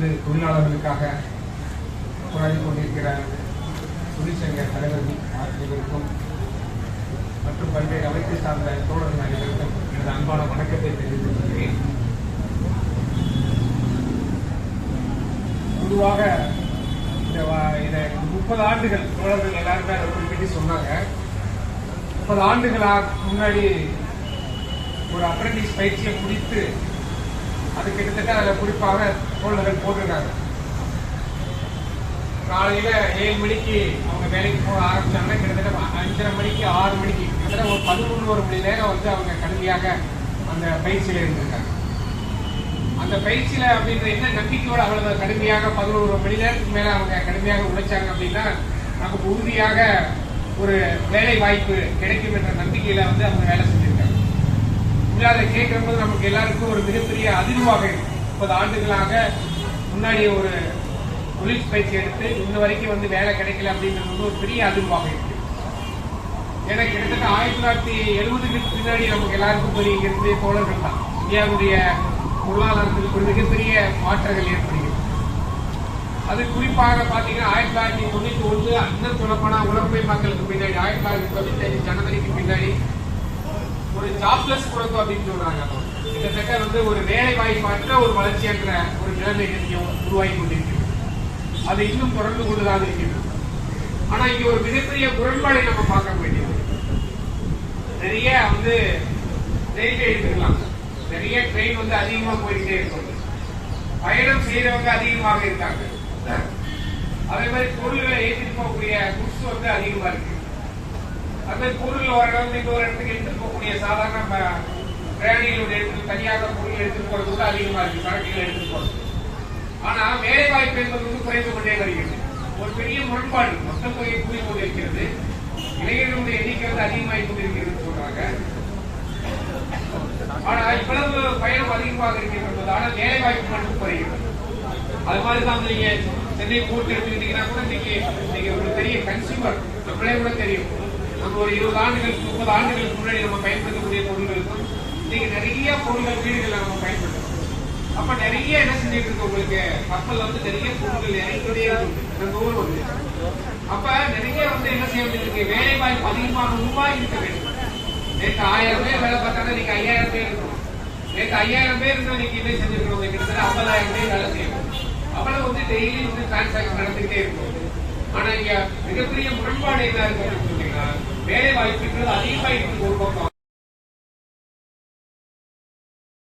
தொடர்ந்து தொழிலாளர்களுக்காக போராடி கொண்டிருக்கிற தொழிற்சங்க தலைவர்கள் மற்றும் பல்வேறு அமைப்பு சார்ந்த தோழர்கள் அனைவருக்கும் எனது அன்பான வணக்கத்தை தெரிவித்துக் கொள்கிறேன் பொதுவாக இந்த முப்பது ஆண்டுகள் தோழர்கள் எல்லாருமே அதை குறிப்பிட்டு சொன்னாங்க. முப்பது ஆண்டுகளாக முன்னாடி ஒரு அப்ரண்டிஸ் பயிற்சியை முடித்து அது கிட்டத்தட்ட அதில் குறிப்பாக தோழர்கள் போட்டிருக்காங்க. காலையில ஏழு மணிக்கு அவங்க வேலைக்கு போக ஆரம்பிச்சாங்கன்னா கிட்டத்தட்ட அஞ்சரை மணிக்கு ஆறு மணிக்கு கிட்டத்தட்ட ஒரு பதினொன்று மணி நேரம் வந்து அவங்க கடுமையாக அந்த பயிற்சியில இருந்திருக்காங்க. அந்த பயிற்சியில அப்படின்ற என்ன நம்பிக்கையோட அவ்வளவு கடுமையாக பதினோரு மணி நேரத்துக்கு மேல அவங்க கடுமையாக உழைச்சாங்க அப்படின்னா நமக்கு உறுதியாக ஒரு வேலை வாய்ப்பு கிடைக்கும் என்ற நம்பிக்கையில வந்து அவங்க வேலை செஞ்சு உண்மையில அதை கேட்கும்போது நமக்கு எல்லாருக்கும் ஒரு மிகப்பெரிய அதிர்வாக இருக்கு முப்பது ஆண்டுகளாக முன்னாடி ஒரு தொழில் பயிற்சி எடுத்து இன்ன வரைக்கும் வந்து வேலை கிடைக்கல அப்படின்றது வந்து ஒரு பெரிய அதிர்வாக இருக்கு. ஏன்னா கிட்டத்தட்ட ஆயிரத்தி தொள்ளாயிரத்தி எழுபதுக்கு பின்னாடி நமக்கு எல்லாருக்கும் பெரிய இங்கிருந்து தோழர்கள் தான். இந்தியாவுடைய பொருளாதாரத்திற்கு ஒரு மிகப்பெரிய மாற்றங்கள் ஏற்படுகிறது. அது குறிப்பாக பாத்தீங்கன்னா ஆயிரத்தி தொள்ளாயிரத்தி தொண்ணூத்தி ஒன்று அண்ணன் சொல்லப்போனா உலகமை மக்களுக்கு பின்னாடி ஆயிரத்தி தொள்ளாயிரத்தி தொண்ணூத்தி ஐந்து ஜனவரிக்கு பின்னாடி ஒரு ஜாப்லெஸ் குறைப்பு அப்படின்னு சொல்றாங்க. கிட்டத்தட்ட வந்து ஒரு வேலை வாய்ப்பற்ற ஒரு வளர்ச்சி என்ற ஒரு நிலைமை இங்கே உருவாகி கொண்டிருக்கிறது. அது இன்னும் தொடர்ந்து கொண்டுதான் இருக்கிறது. ஆனா இங்க ஒரு மிகப்பெரிய முரண்பாடை நம்ம பார்க்க வேண்டியது. நிறைய வந்து ரயில்வே எடுத்துக்கலாம். நிறைய ட்ரெயின் வந்து அதிகமா போயிட்டே இருக்கும். பயணம் செய்யறவங்க அதிகமாக இருக்காங்க. அதே மாதிரி பொருள்களை ஏற்றிட்டு போகக்கூடிய குட்ஸ் வந்து அதிகமா இருக்கு. அந்த பொருள் ஒரு இடத்துல இன்னொரு ஒரு இடத்துக்கு எடுத்துட்டு போகக்கூடிய சாதாரண பிரயாணிகளுடைய இடத்துக்கு தனியாக பொருள் எடுத்துட்டு போறது கூட அதிகமா இருக்கு. சரக்குகள் எடுத்துட்டு போறது. ஆனா வேலை வாய்ப்பு என்பது வந்து குறைந்து கொண்டே வருகிறது. ஒரு பெரிய முரண்பாடு. மொத்த தொகை கூறி கொண்டிருக்கிறது. இளைஞர்களுடைய எண்ணிக்கை வந்து அதிகமாகி கொண்டிருக்கிறது சொல்றாங்க ஆனா இவ்வளவு பயணம் அதிகமாக இருக்கிறது ஆனா வேலை வாய்ப்பு மட்டும் குறைகிறது. அது மாதிரி தான் நீங்க சென்னை போட்டு எடுத்துக்கிட்டீங்கன்னா கூட இன்னைக்கு நீங்க ஒரு பெரிய கன்சியூமர் நம்மளே கூட தெரியும். நம்ம ஒரு இருபது ஆண்டுகளுக்கு முப்பது ஆண்டுகளுக்கு முன்னாடி நம்ம பயன்படுத்தக்கூடிய பொருள்கள் இருக்கும். இன்னைக்கு நிறைய பொருள்கள் வீடுகளில் நம்ம பயன்படுத்துறோம் அப்ப நிறைய என்ன செஞ்சுட்டு இருக்கு உங்களுக்கு? கப்பல்ல வந்து நிறைய பொருட்கள் இறங்கிட்டே இருக்கு நம்ம ஊர் வந்து. அப்ப நிறைய வந்து என்ன செய்ய வேண்டியிருக்கு? வேலை வாய்ப்பு அதிகமாக ரூபாய் இருக்க வேண்டும். நேற்று ஆயிரம் பேர் வேலை பார்த்தாங்க இன்னைக்கு ஐயாயிரம் பேர் இருக்கும் நேற்று ஐயாயிரம் பேர் இருந்தா இன்னைக்கு என்ன செஞ்சிருக்கிறோம்? கிட்டத்தட்ட ஐம்பதாயிரம் பேர் வேலை செய்யணும். அவ்வளவு வந்து டெய்லி வந்து டிரான்சாக்ஷன் நடந்துகிட்டே இருக்கும். ஆனா இங்க மிகப்பெரிய முரண்பாடு என்ன இருக்கு அப்படின்னு சொன்னீங்கன்னா வேலை வாய்ப்புன்றது அதிகமாக இருக்கும் ஒரு பக்கம்